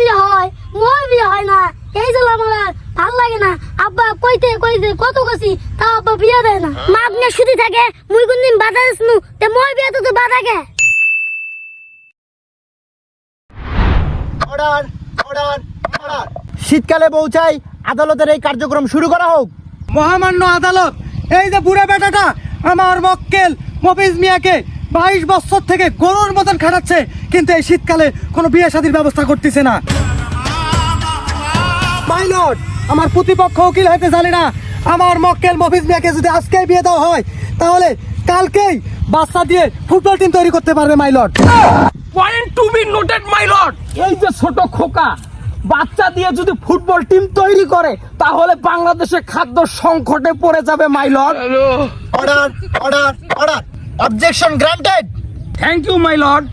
বিয়ে হয় মোর বিয়ে হয় না। এই জন্য আমার ভালো লাগে না। আব্বা কইতে কইতে কত কছি তা আব্বা বিয়ে দেয় না। মা আপনি শুধু থাকে মুই কোনদিন বাধা দিসনু তে মোর বিয়ে তো তো বাধা কে? Order order order. শীতকালে পৌঁছাই আদালতের এই কার্যক্রম শুরু করা হোক। মহামান্য আদালত এই যে বুড়া বেটাটা আমার মক্কেল মফিজ মিয়াকে বাইশ বছর থেকে গরুর মতন খাটাচ্ছে কিন্তু এই শীতকালে কোনো বিয়ে শাদির ব্যবস্থা করতেছে না। পাইলট আমার প্রতিপক্ষ উকিল হতে জানি না। আমার মক্কেল মফিজ মিয়াকে যদি আজকে বিয়ে দেওয়া হয় তাহলে কালকেই বাচ্চা দিয়ে ফুটবল টিম তৈরি করতে পারবে my lord point to be noted my lord এই যে ছোট খোকা বাচ্চা দিয়ে যদি ফুটবল টিম তৈরি করে তাহলে বাংলাদেশে খাদ্য সংকটে পড়ে যাবে my lord order order order objection granted thank you my lord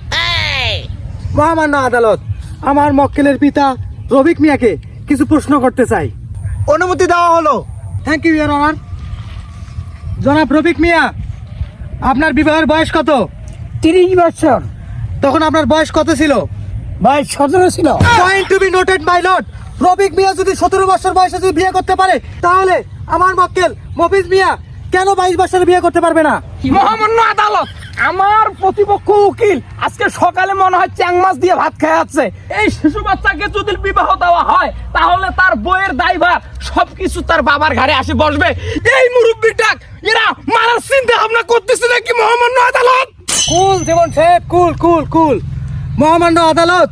মহামান্য আদালত আমার মক্কেলের পিতা রবিক মিয়াকে কিছু প্রশ্ন করতে চাই। অনুমতি দেওয়া হলো। থ্যাংক ইউ ইয়ার অনার জনাব রবিক মিয়া আপনার বিবাহের বয়স কত? তিরিশ বছর। তখন আপনার বয়স কত ছিল? ভাই সতেরো ছিল। Point to be noted my lord Rabik Mia যদি সতেরো বছর বয়সে যদি বিয়ে করতে পারে তাহলে আমার মক্কেল মফিজ মিয়া কেন বাইশ বছরে বিয়ে করতে পারবে না? মহামান্য আদালত আমার প্রতিপক্ষ উকিল আজকে সকালে মনে হয় চ্যাং মাছ দিয়ে ভাত খেয়ে যাচ্ছে এই শিশু বাচ্চাকে যদি বিবাহ দেওয়া হয় তাহলে তার বইয়ের দায়ভার সবকিছু তার বাবার ঘাড়ে আসে বসবে। এই মুরব্বীটাক এরা মারার চিন্তা ভাবনা করতেছে নাকি মহামান্য আদালত? কুল জীবন সাহেব কুল কুল কুল। মহামান্য আদালত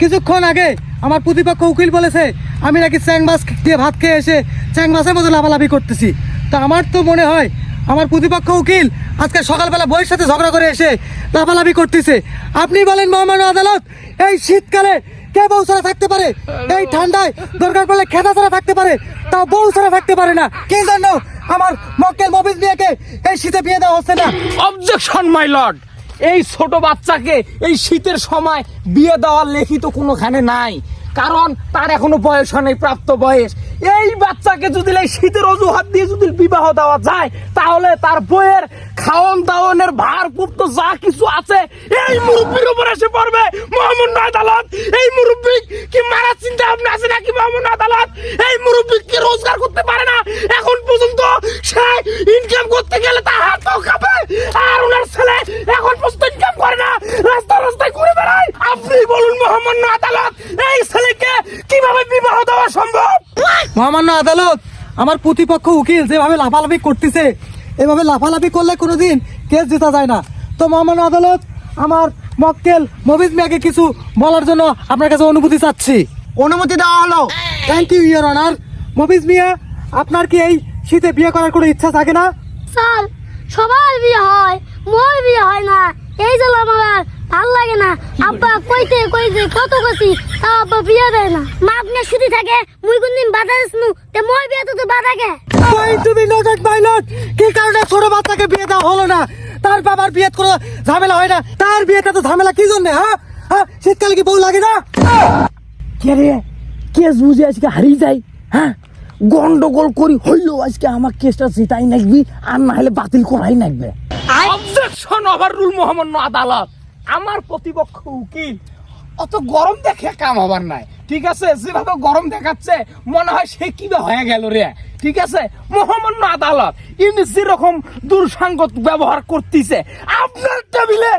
কিছুক্ষণ আগে আমার প্রতিপক্ষ উকিল বলেছে আমি নাকি চ্যাং মাছ দিয়ে ভাত খেয়ে এসে চ্যাং মাছের মতো লাফালাফি করতেছি। তা আমার তো মনে হয় আমার প্রতিপক্ষ উকিল আজকে সকালবেলা বইয়ের সাথে ঝগড়া করে এসে লাফালাফি করতেছে। আপনি বলেন মহামান্য আদালত, এই শীতকালে কে বউ ছাড়া থাকতে পারে? এই ঠান্ডায় দরকার পড়লে খেতা ছাড়া থাকতে পারে, তাও বউ ছাড়া থাকতে পারে না। কি জন্য আমার মক্কেল মফিজ মিয়াকে এই শীতে বিয়ে দেওয়া হচ্ছে না? অবজেকশন মাই লর্ড এই ছোট বাচ্চাকে এই শীতের সময় বিয়ে দেওয়ার লিখিত কোনোখানে নাই। কারণ তার এখনও বয়স হয় প্রাপ্ত বয়স। এই বাচ্চাকে যদি এই শীতের অজুহাত দিয়ে যদি বিবাহ দেওয়া যায়, তাহলে তার বইয়ের খাওয়ান দাওয়ানের ভার পুপ্ত যা কিছু আছে, এই মুরব্বীর উপর এসে পড়বে। মোহাম্মদ আদালত এই মুরব্বী কি মারার চিন্তা ভাবনা আছে নাকি মহামান্য আদালত এই মুরব্বী কি রোজগার করতে পারে না এখন পর্যন্ত সে ইনকাম করতে গেলে তার হাত পাও খাবে আর ওনার ছেলে এখন পর্যন্ত ইনকাম করে না রাস্তা রাস্তায় ঘুরে বেড়ায় আপনি বলুন মহামান্য আদালত এই ছেলেকে কীভাবে বিবাহ দেওয়া সম্ভব মহামান্য আদালত আমার প্রতিপক্ষ উকিল যেভাবে লাফালাফি করতেছে এভাবে লাফালাফি করলে কোনো দিন কেস জেতা যায় না। তো মহামান্য আদালত আমার মক্কেল মফিজ মিয়াকে কিছু বলার জন্য আপনার কাছে অনুমতি চাচ্ছি। অনুমতি দেওয়া হলো। Thank you your honour Mofiz Mia আপনার কি এই শীতে বিয়ে করার কোনো ইচ্ছা থাকে না? স্যার সবার বিয়ে হয় মোর বিয়ে হয় না। এই জন্য আমার ভালো লাগে না। আব্বা কইতে কইতে কত কছি আব্বা বিয়ে দেয় না। মা আপনি শুধু থাকে মুই কোনদিন বাধা দিসনু তে মোর বিয়ে তো তো বাধা কে কারণে ছোট বাচ্চাকে বিয়ে দেওয়া হলো না? তার বাবার বিয়ে কোনো ঝামেলা হয় না। তার বিয়েটা তো ঝামেলা কি জন্য হ্যাঁ হ্যাঁ শীতকালে কি বউ লাগে না? কে রে? কেস বুঝে আজকে হারিয়ে যাই হ্যাঁ গন্ডগোল করি হইলেও আজকে আমার কেসটা জিতাই নাকবি আর না হলে বাতিল করাই নাকবে। অবজেকশন ওভার রুল মোহাম্মদ আদালত। আমার প্রতিপক্ষ উকিল অত গরম দেখে কাম হবার নাই। ঠিক আছে? যেভাবে গরম দেখাচ্ছে, মনে হয় সে কীভাবে হয়ে গেল রে। ঠিক আছে? মহামান্য আদালত ইনি যেরকম দুর্সাঙ্গত ব্যবহার করতেছে, আপনার টেবিলে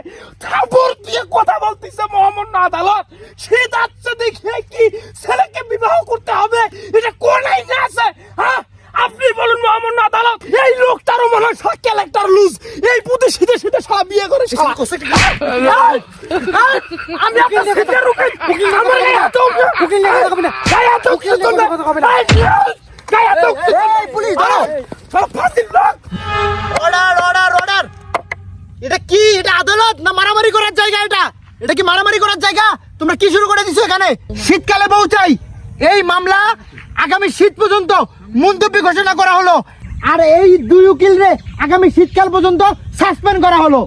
থাপড় দিয়ে কথা বলতেছে মহামান্য আদালত, সে যাচ্ছে দেখে কি ছেলেকে বিবাহ করতে হবে এটা কোন আইনে আছে হ্যাঁ আপনি বলুন মহামান্য আদালত এই লোকটারও ক্যারেক্টার লুজ। এই পুঁতে শীতে শীতে সারা বিয়ে করে শালা। আমি আপনার সিটের উকিল আমার গায়ে হাত উঠবে। গায়ে হাত উঠবে তোমরা। এই, গায়ে হাত উঠবে। এই, পুলিশ, ধরো। সব ফাঁসির লোক। অর্ডার অর্ডার অর্ডার এটা কি? এটা আদালত না মারামারি করার জায়গা এটা? এটা কি মারামারি করার জায়গা? তোমরা কি শুরু করে দিছো এখানে? শীতকালে পৌঁছাই এই মামলা আগামী শীত পর্যন্ত মুলতবি ঘোষণা করা হলো। আর এই দুই উকিল রে আগামী শীতকাল পর্যন্ত সাসপেন্ড করা হলো।